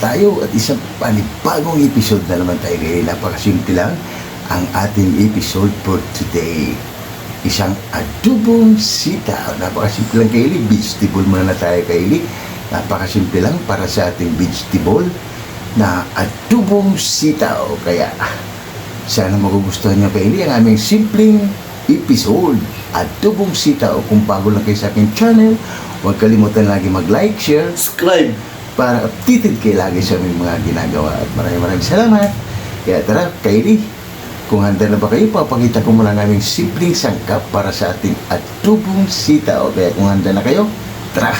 tayo at isang panibagong episode na naman tayo ngayon. Napakasimple lang ang ating episode for today. Isang adubong sitaw. Napakasimple lang Kaylee. Vegetable muna na tayo Kaylee. Napakasimple lang para sa ating vegetable na adubong sitaw. Kaya sana magugustuhan niyo Kaylee ang aming simpleng episode. Adubong sitaw. Kung bago lang kayo sa aking channel, huwag kalimutan lagi mag-like, share, Subscribe. Para updated kayo lagi sa aming mga ginagawa. At maraming maraming salamat. Kaya tara, Kylie, kung handa na ba kayo, papakita ko muna naming simpleng sangkap para sa ating atubong sitaw. Kaya kung handa na kayo, tara,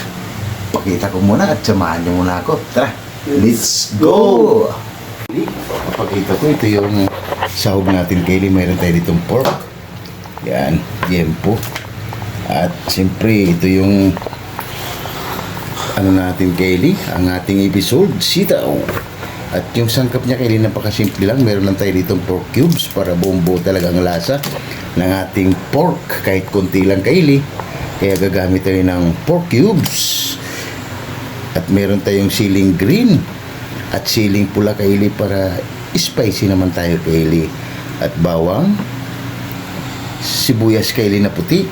pakita ko muna at samahan niyo muna ako. Tara, let's go! Pakita ko, ito yung sahog natin, Kylie. Mayroon tayo ditong pork. Yan, yempo. At siyempre, ito yung ano natin Kelly, ang ating episode, sitaw. At yung sangkap niya Kelly, napakasimple lang. Meron lang tayo ditong pork cubes para bumbo talaga ang lasa ng ating pork. Kahit konti lang Kelly. Kaya gagamit tayo ng pork cubes. At meron tayong siling green at siling pula Kelly para spicy naman tayo Kelly. At bawang, sibuyas Kelly na puti.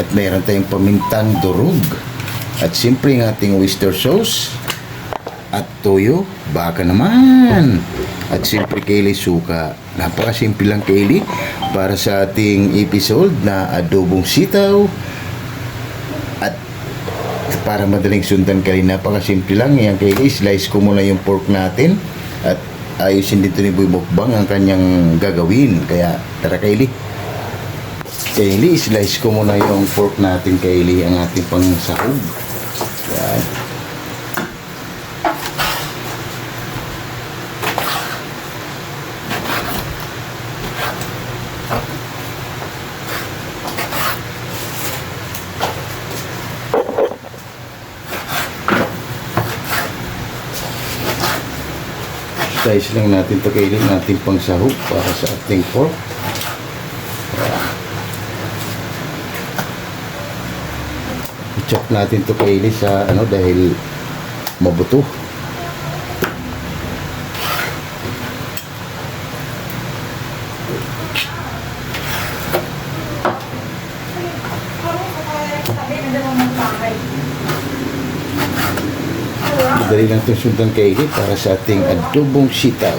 At meron tayong pamintang durug. At siyempre ang ating oyster sauce. At toyo, baka naman. At siyempre Kaylee suka. Napakasimple lang Kaylee para sa ating episode na adobong sitaw. At para madaling sundan Kaylee, napakasimple lang. Yan Kaylee, slice ko muna yung pork natin. At ayusin dito ni Boy Mukbang ang kanyang gagawin. Kaya tara Kaylee. Kaylee, slice ko muna yung pork natin, Kaylee, ang ating pang Slice lang natin to Kaylee, ang ating pang sahog para sa ating pork. i-chop natin to kaili sa ano dahil mabuto Dali lang itong sundan kaili para sa ating adobong sitaw.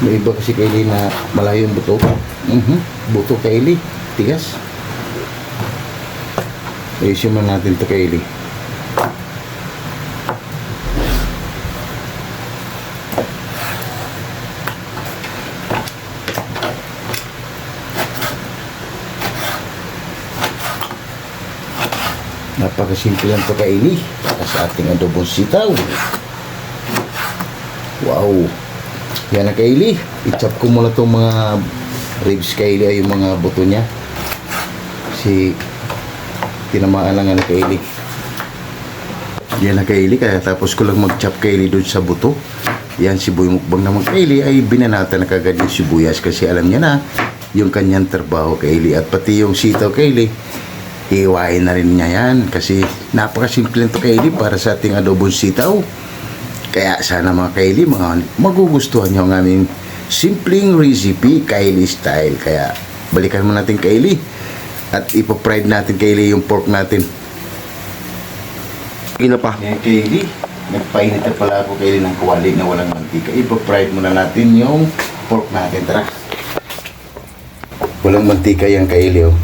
May iba kasi kaili na malayo yung buto. Mhm. Buto kaili. Tigas. Ayusin man natin to kaili. Napakasimple lang to kaili para sa ating adobong sitaw. Wow! Yan na Kaylee. I-chop ko muna itong mga ribs Kaylee ay yung mga buto niya. Si tinamaan lang na Kaylee. Yan na Kaylee. Kaya tapos ko lang mag-chop Kaylee doon sa buto. Yan si Boy Mukbang naman Kaylee ay binanata na kagad yung sibuyas kasi alam niya na yung kanyang trabaho Kaylee. At pati yung sitaw Kaylee iwain na rin niya yan kasi napakasimple nito Kaylee para sa ating adobong sitaw. Kaya sana mga Kylie, mga magugustuhan nyo ang aming simpleng recipe, Kylie style. Kaya balikan mo natin Kylie at ipapride natin Kylie yung pork natin. Ina pa. Kaya Kylie, nagpainit na pala ako Kylie ng kawali na walang mantika. Ipapride muna natin yung pork natin. Tara. Walang mantika yan Kylie oh.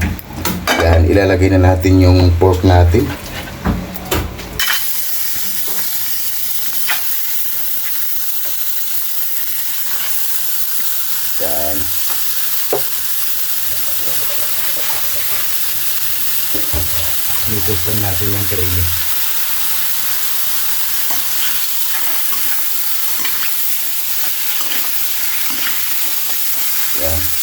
Yan, ilalagay na natin yung pork natin. Yan. Lang natin yung kaili. Yan.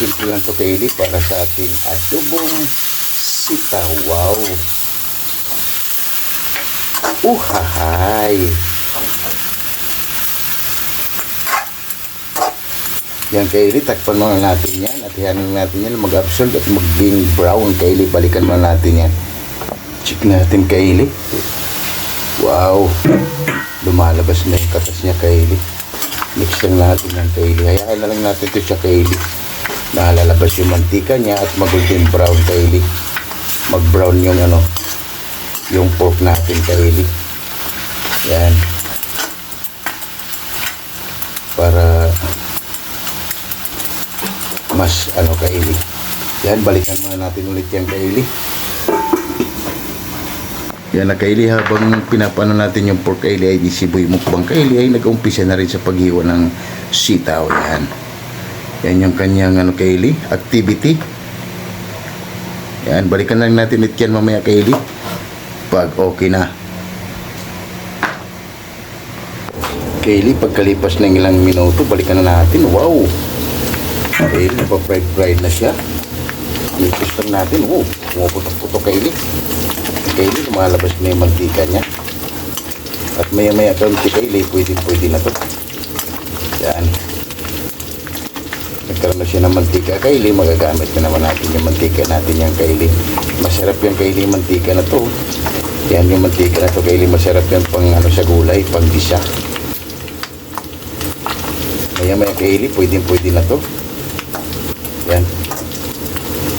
Napakasimple lang ito kaili para sa ating adobong sitaw. Wow! Uhahay! Yan kaili, takpan muna natin yan at yan natin yan mag-absorb at mag-being brown kaili, balikan muna natin yan. Check natin kaili. Wow! Lumalabas na yung katas niya kaili. Mix lang natin yan kaili. Hayaan na lang natin ito siya kaili. Nalalabas yung mantika niya at mag-golden brown kaili. Mag-brown yung ano, yung pork natin kaili. Yan. Para mas ano kaili. Yan, balikan muna natin ulit yan kaili. Yan na kaili habang pinapano natin yung pork kaili ay di si Boy Mukbang kaili ay nag-umpisa na rin sa paghiwa ng sitaw yan. Yan yung kanyang ano kaili, activity. Yan, balikan lang natin ulit yan mamaya kaili. Pag okay na. Kaili, pagkalipas ng ilang minuto, balikan na natin. Wow! Kaili, pa-fried-fried na siya. Ikis lang natin. Oh, pumuputok-putok kaili. Kaili, lumalabas na yung mantika niya. At maya-maya kaunti kaili, pwede-pwede na to. Yan. Nagkaroon na siya ng mantika kaili, magagamit na naman natin yung mantika natin yung kaili. Masarap yung kaili mantika na to. Yan yung mantika na to kaili, masarap yan pang ano sa gulay, pang gisa. Maya-maya kaili, pwede-pwede na to. Yan.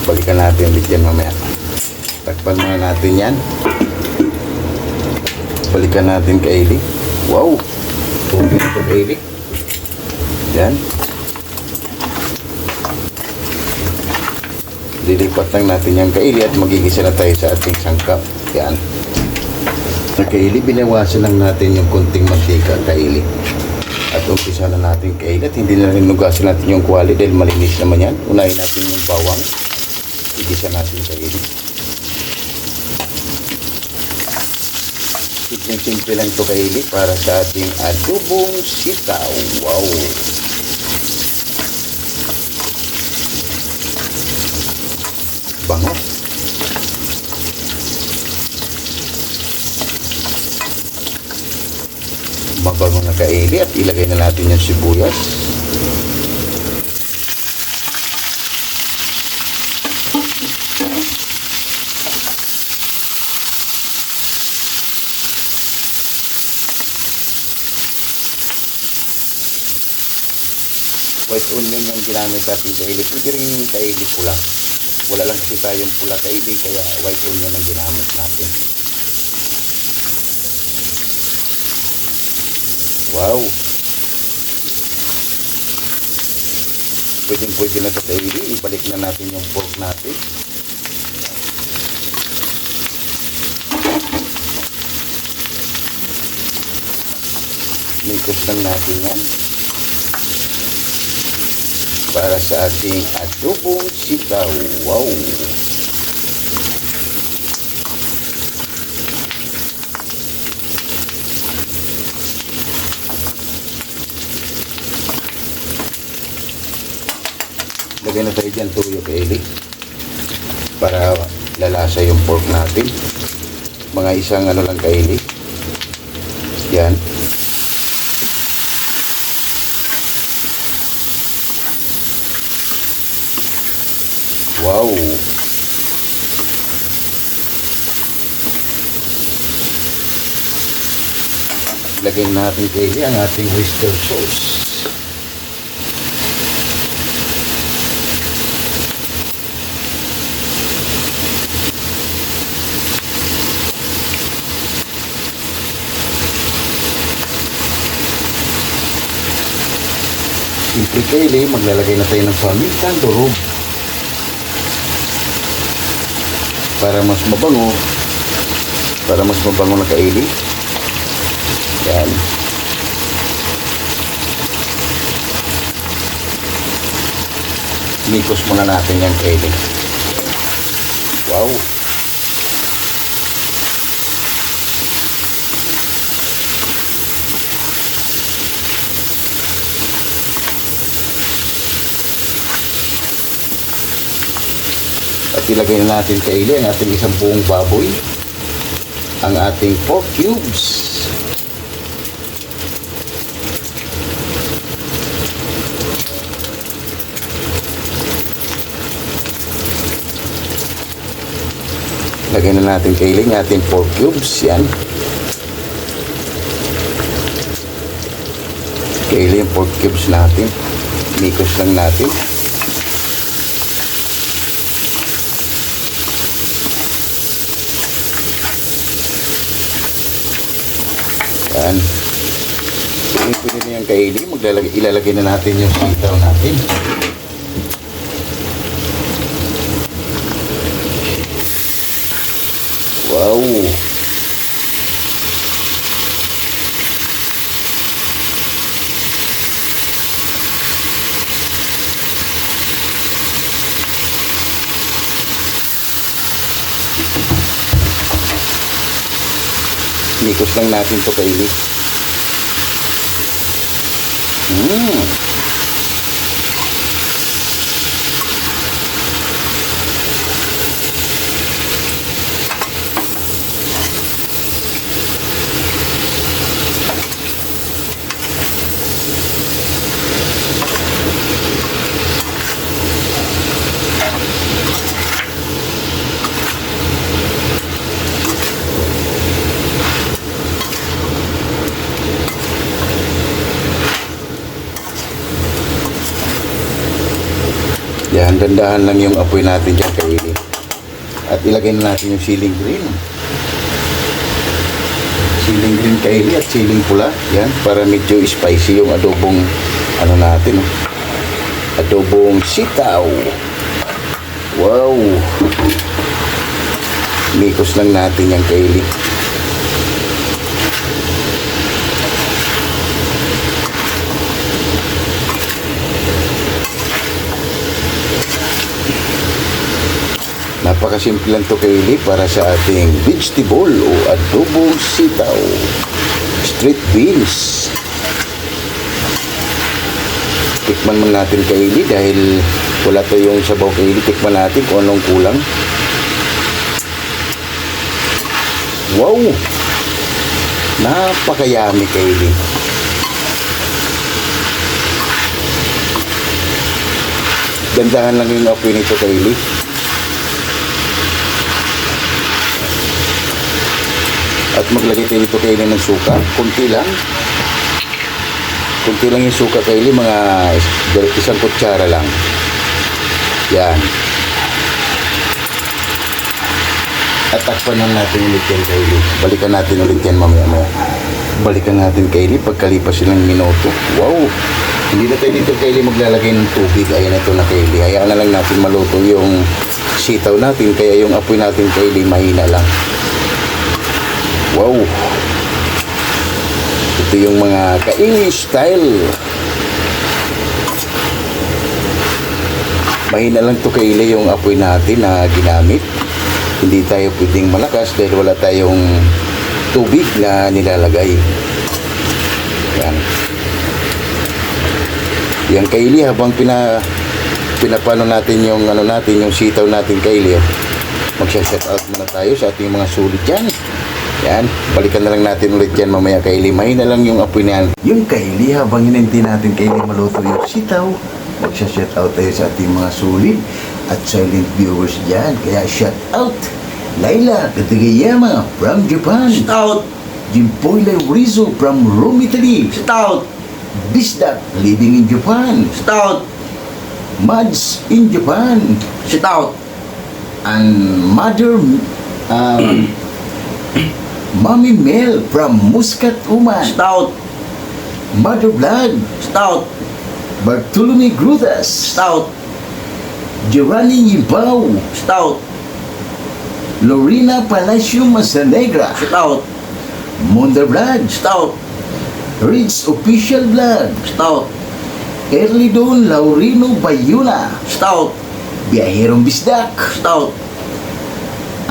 Balikan natin ulit yan mamaya. Takpan muna natin yan. Balikan natin kay Eli. Wow! Tubig ito kay Eli. Yan. Lilipat lang natin yan kay Eli at magigisa na tayo sa ating sangkap. Yan. Sa kay Eli, binawasan lang natin yung kunting mantika kay Eli. At umpisa na natin kay Eli at hindi na rin nugasan natin yung quality dahil malinis naman yan. Unahin natin yung bawang. Igisa natin kay Eli. Simple-simple lang ito kaili para sa ating adobong sitaw. Wow! Bango. Mabango na kaili at ilagay na natin yung sibuyas. white onion yung ginamit natin kaili. Pwede rin yung kaili pula. Wala lang kasi tayong pula kaili, kaya white onion ang ginamit natin. Wow! Pwede pwede na ito kaili. Ibalik na natin yung pork natin. Mikos lang natin yan para sa ating adobong sitaw. Wow! Lagay na tayo dyan tuyo kay Eli para lalasa yung pork natin. Mga isang ano lang kay Eli. Yan. Wow! Lagay natin kaili ang ating oyster sauce. Simple kaili, maglalagay na tayo ng pamintan, durog. Para mas mabango para mas mabango na kaili. Yan. Mikos muna natin yung kaili. Wow at ilagay na natin kaili ang ating isang buong baboy ang ating pork cubes. Lagyan na natin kailing ating pork cubes. Yan. Kailing pork cubes natin. Mikos lang natin. Yan. Pwede, pwede na yung kaili. Maglalagay, ilalagay na natin yung sitaw natin. Wow! Nikos lang natin to kaili. Mm. Yan, dandahan lang yung apoy natin dyan kaili. At ilagay na natin yung ceiling green. Ceiling green kaili at ceiling pula. Yan, para medyo spicy yung adobong ano natin. Adobong sitaw. Wow! Mikos lang natin yung kaili. Napakasimple lang to kaili para sa ating vegetable o adobong sitaw. Street beans. Tikman man natin kaili dahil wala tayong sabaw kaili. Tikman natin kung anong kulang. Wow! Napakayami kaili. Gandahan lang yung apoy nito kaili. At maglagay tayo dito kayo ng suka. Kunti lang. Kunti lang yung suka kayo. Mga is- isang kutsara lang. Yan. At takpan lang natin ulit yan kayo. Balikan natin ulit yan mamaya mo. Balikan natin kayo pagkalipas ilang minuto. Wow! Hindi na tayo dito kayo maglalagay ng tubig. Ayan ito na kayo. Hayaan na lang natin maluto yung sitaw natin. Kaya yung apoy natin kayo mahina lang. Wow! Ito yung mga kaili style. Mahina lang to kaili yung apoy natin na ginamit. Hindi tayo pwedeng malakas dahil wala tayong tubig na nilalagay. Yan. Yan kaili habang pina pinapano natin yung ano natin yung sitaw natin kaili. Magsha-set out muna tayo sa ating mga sulit yan. Yan, balikan na lang natin ulit yan mamaya kay Limay na lang yung apoy niyan. Yung kaili habang hinintay natin kay maluto yung sitaw, magsha-shout out tayo sa ating mga sulit at silent viewers dyan. Kaya shout out! Laila Katagayama from Japan. Stout, Jimpoy Rizzo from Rome, Italy. stout, Bisdak living in Japan. stout, Mads in Japan. stout, And Mother um, Mommy Mel from Muscat, Oman. stout, Mother Vlog, stout, Bartolome Grudas, stout, Giovanni Yibaw, stout, Lorena Palacio Masanegra, stout, Munda Vlog, stout, Ritz Official Vlog, stout, Erlidon Laurino Bayuna, stout, Biyaherong Bisdak, stout,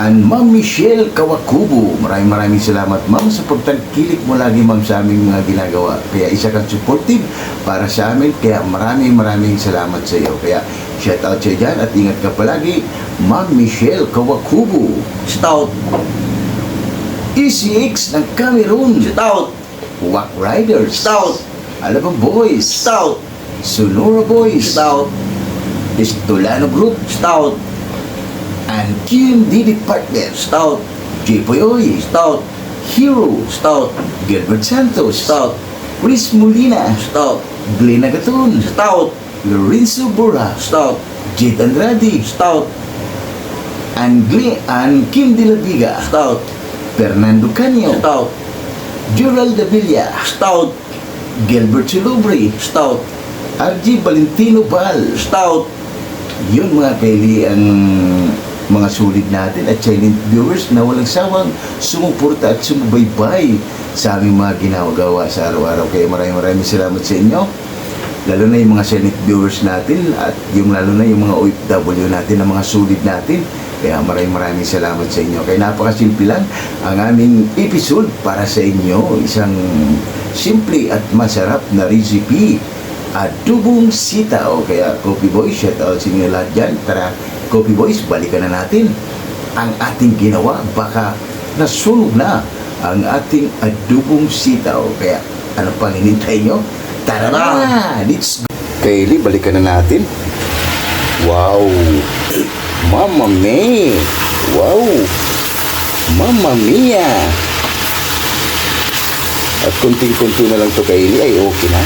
and Ma'am Michelle Kawakubo. Maraming maraming salamat ma'am sa pagtangkilik mo lagi ma'am sa aming mga ginagawa. Kaya isa kang supportive para sa amin. Kaya maraming maraming salamat sa iyo. Kaya shout out sa dyan at ingat ka palagi. Ma'am Michelle Kawakubo. stout, ECX ng Cameroon. Stout. Wack Riders. Stout. Alabang Boys. Stout. Sonora Boys. Stout. Estolano Group. Stout. And QMD Partners. Stout. Jipoy. Stout. Hero. Stout. Gilbert Santos. Stout. Chris Molina. Stout. Glenn Agaton. Stout. Lorenzo Bora. Stout. Jade Andrade. Stout. And, Glenn, and Kim De La Viga. Stout. Fernando Canyo. Stout. Gerald Davilla. Stout. Gilbert Silubri. Stout. RG Valentino Bal. Stout. Yun mga kaili ang mga sulit natin at silent viewers na walang sawang sumuporta at sumubaybay sa aming mga ginagawa sa araw-araw. Kaya maraming maraming salamat sa inyo. Lalo na yung mga silent viewers natin at yung lalo na yung mga OFW natin, ang mga sulit natin. Kaya maraming maraming salamat sa inyo. Kaya napakasimple lang ang aming episode para sa inyo. Isang simple at masarap na recipe adubong sitaw. Kaya Coffee Boys, shout out sa inyo lahat dyan. Tara, Coffee Boys, balikan na natin ang ating ginawa. Baka nasunog na ang ating adubong sitaw. Kaya ano pang hinintay nyo? Tara na! Let's go! Kaylee, balikan na natin. Wow! Mama May! Wow! Mama Mia! At kunting-kunti na lang to Kaylee ay okay na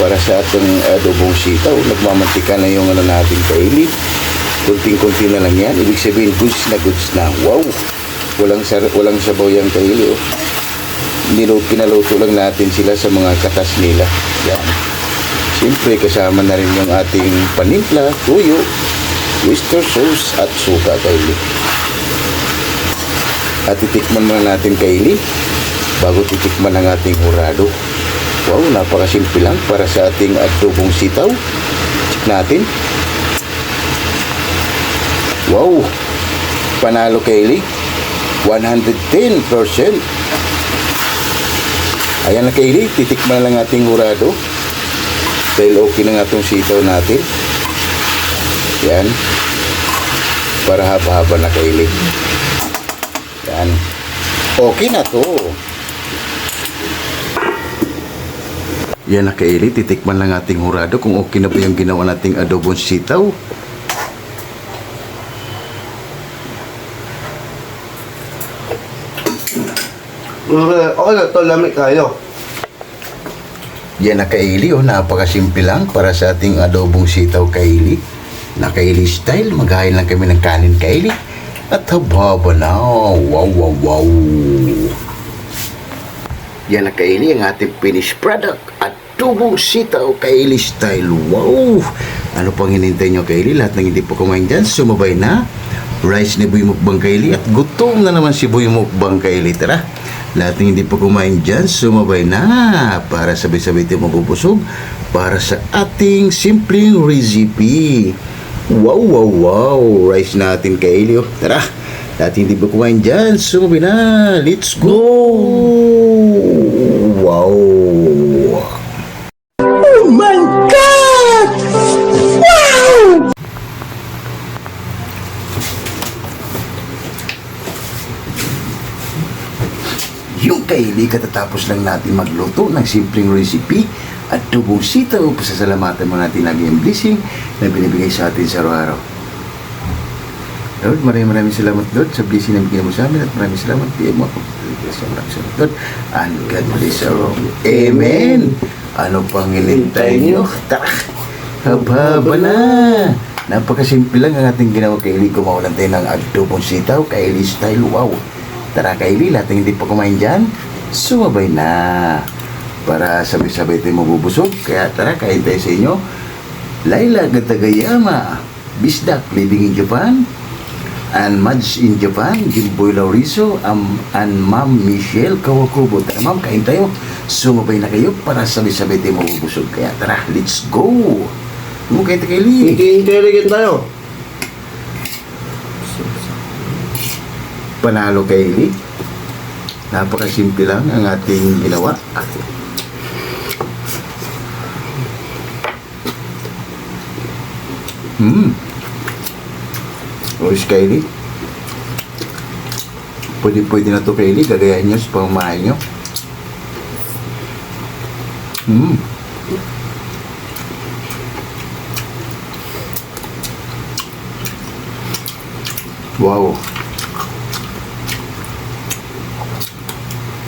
para sa ating adobong sitaw. Nagmamantika na yung ano natin Kaylee. Kunting-kunti na lang yan. Ibig sabihin, goods na goods na. Wow! Walang, sar walang sabaw yan Kaylee. Oh. Nilo, pinaluto lang natin sila sa mga katas nila. Yan. Siyempre, kasama na rin yung ating panimpla, tuyo, oyster sauce at suka Kaylee. At titikman muna natin Kaylee bago titikman ang ating hurado. Wow, napakasimple lang para sa ating adobong sitaw. Check natin. Wow, panalo Kaylee. 110%. Ayan na Kaylee, titikman lang ating hurado. Dahil okay na nga itong sitaw natin. Yan. Para haba-haba na Kaylee. Yan. Okay na to. Yan na Kaylee, titikman lang ating hurado kung okay na ba yung ginawa nating adobong sitaw. Okay, na to. Lamig kayo. Yan na kaili, oh, napakasimple lang para sa ating adobong sitaw kaili. Na kaili style, maghain lang kami ng kanin kaili. At hababa na, wow, wow, wow. Yan na kaili, ang ating finished product. Adobong sitaw kaili style, wow. Ano pang hinintay nyo kaili? Lahat ng hindi pa kumain dyan, sumabay na. Rice ni Boy Mukbang Kaili at gutom na naman si Boy Mukbang Kaili. Tara, lahat ng hindi pa kumain dyan, sumabay na para sabay-sabay tayo mabubusog para sa ating simpleng recipe. Wow, wow, wow! Rice natin Kaili. oh. Tara, lahat hindi pa kumain dyan, sumabay na. Let's go! Wow! Kaili katatapos lang natin magluto ng simpleng recipe at tubong sitaw. Pasasalamatan mo natin lagi ang blessing na binibigay sa atin sa araw-araw. Lord, maraming maraming salamat Lord sa blessing na bigyan mo sa amin at maraming salamat bigyan mo ako. Maraming salamat Lord. And God bless our all. Amen. Ano pang ilintay niyo? Tara! Haba na! Napakasimple lang ang ating ginawa kay Eli. Kumawalan tayo ng adobong sitaw, kay Eli style. Wow! Tara kay Eli, lahat hindi pa kumain dyan, sumabay na. Para sabay-sabay tayo mabubusog. Kaya tara, kain tayo sa inyo. Laila Gatagayama, Bisdak living in Japan, and Mads in Japan, Jimboy Lauriso, um, and Ma'am Michelle Kawakubo. Tara ma'am, kain tayo. Sumabay na kayo para sabay-sabay tayo mabubusog. Kaya tara, let's go! Mo kayo tayo Eli. Hindi tayo. panalo kay Eli. Napakasimple lang ang ating ginawa. Hmm. Oyos kay Eli. Pwede pwede na to Kylie, gagayahin nyo sa pamamahay nyo. Mm. Wow.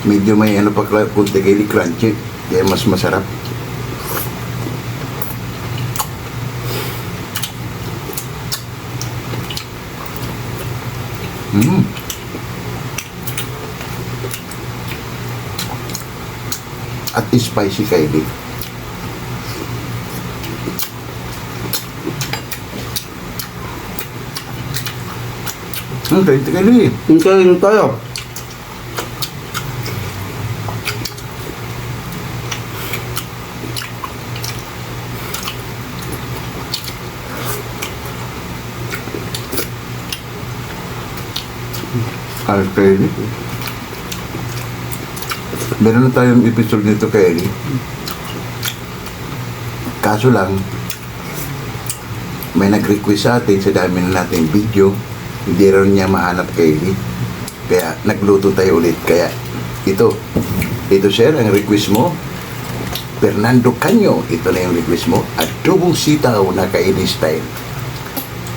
Medyo may ano pa kunti Kylie crunchy. Kaya mas masarap. Mm. At spicy Kylie. Hmm, kahit Kylie. Hintayin tayo. Al Kylie. Meron na tayong episode nito Kylie. Kaso lang, may nag-request sa atin sa dami na nating video, hindi rin niya mahanap Kylie. Kaya nagluto tayo ulit. Kaya ito, ito sir, ang request mo. Fernando Canyo, ito na yung request mo. At sitaw na Kylie style.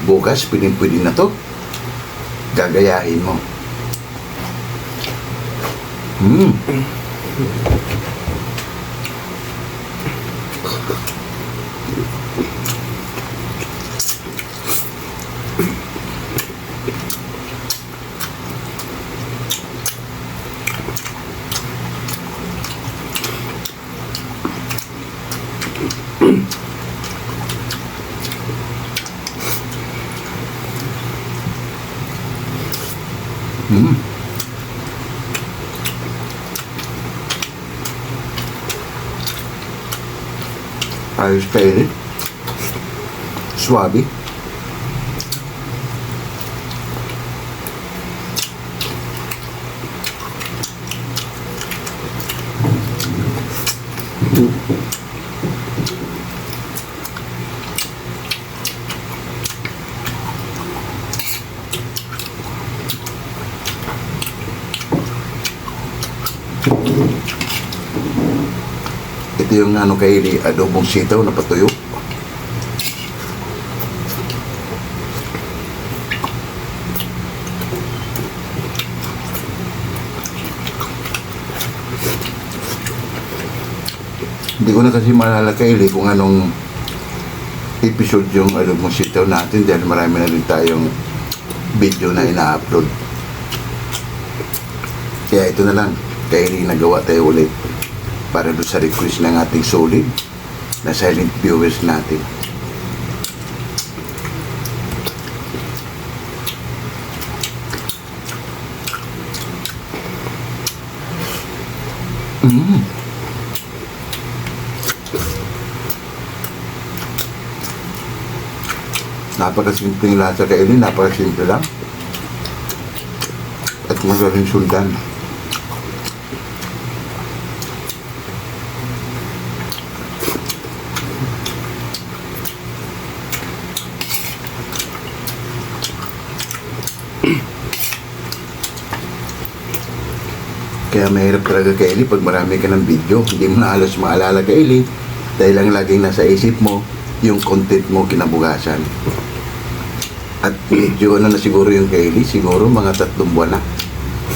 Bukas, pwedeng-pwede na to. Gagayahin mo. Hmm. Hmm. Ayos kainin. Swabe. Ito yung ano kay adobong sitaw na patuyo. Hindi ko na kasi maalala kay kung anong episode yung adobong sitaw natin dahil marami na rin tayong video na ina-upload. Kaya ito na lang, kay nagawa tayo ulit para doon sa request ng ating solid na silent viewers natin. Mm. Napakasimple ng lasa Ellie, napakasimple lang. At magaling sundan. Kaya mahirap talaga kay Eli pag marami ka ng video. Hindi mo na halos maalala kay Eli dahil lang laging nasa isip mo yung content mo kinabukasan. At medyo ano na siguro yung kay Eli, siguro mga tatlong buwan na.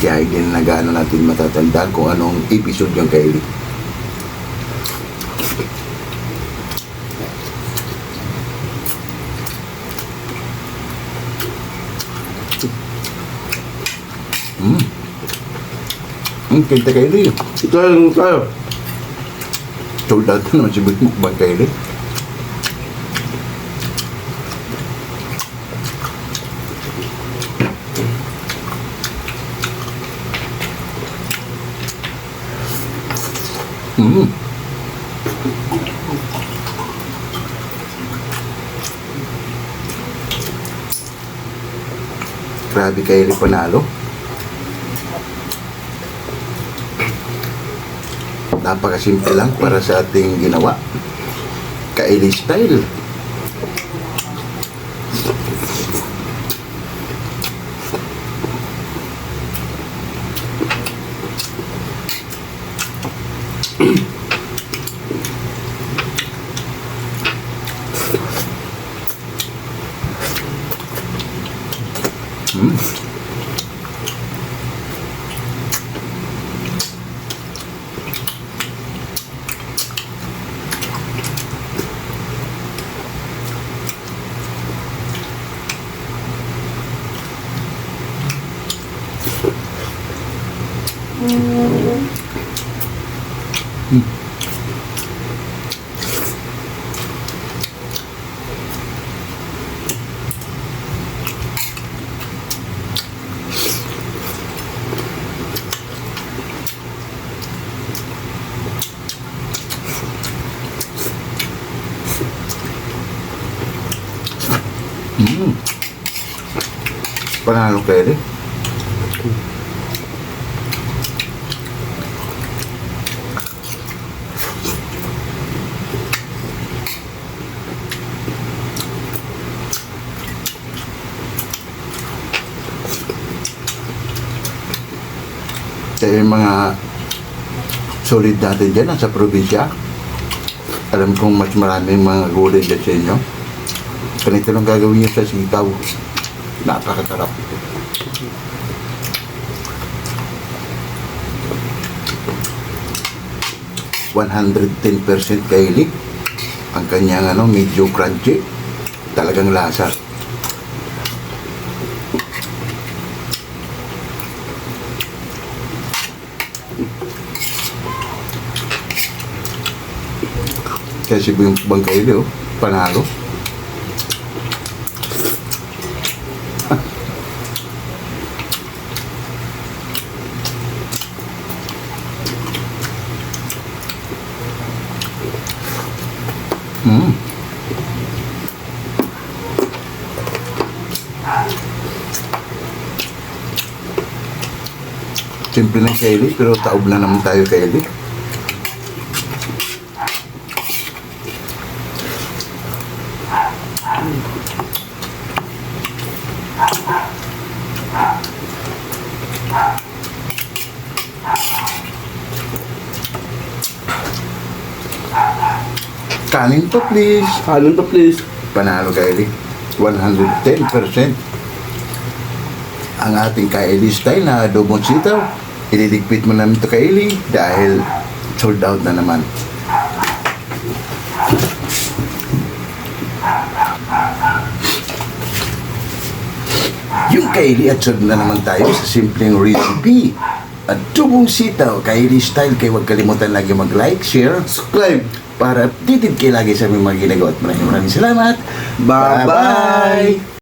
Kaya hindi na nagaano natin matatandaan kung anong episode yung kay Eli. Hmm, kinta kay Eli. Hintayin tayo. Sold out na naman si Big Mukbang kay Eli. Mm. Grabe kay Eli panalo. Napakasimple lang para sa ating ginawa. Kaili style. Mm. Solid natin dyan sa probinsya, alam kong mas maraming mga gulay dyan sa inyo. Ganito lang gagawin nyo sa sitaw. Napakatarap. %110% kailig. Ang kanyang ano, medyo crunchy. Talagang lasa. Kasi yung bangkay oh, panalo. Mm. Simple ng kaili, pero taob na naman tayo kaili. Kanin to please. Kanin to please. Panalo kaili. 110%. Ang ating kaili style na adobong sitaw, ililigpit mo namin ito kaili dahil sold out na naman. Yung kaili at sunod na naman tayo sa simpleng recipe. Adobong sitaw, kaili style. Kaya huwag kalimutan lagi mag-like, share, Subscribe. Para updated kayo lagi sa aming mga ginagawa at maraming maraming salamat. Bye-bye.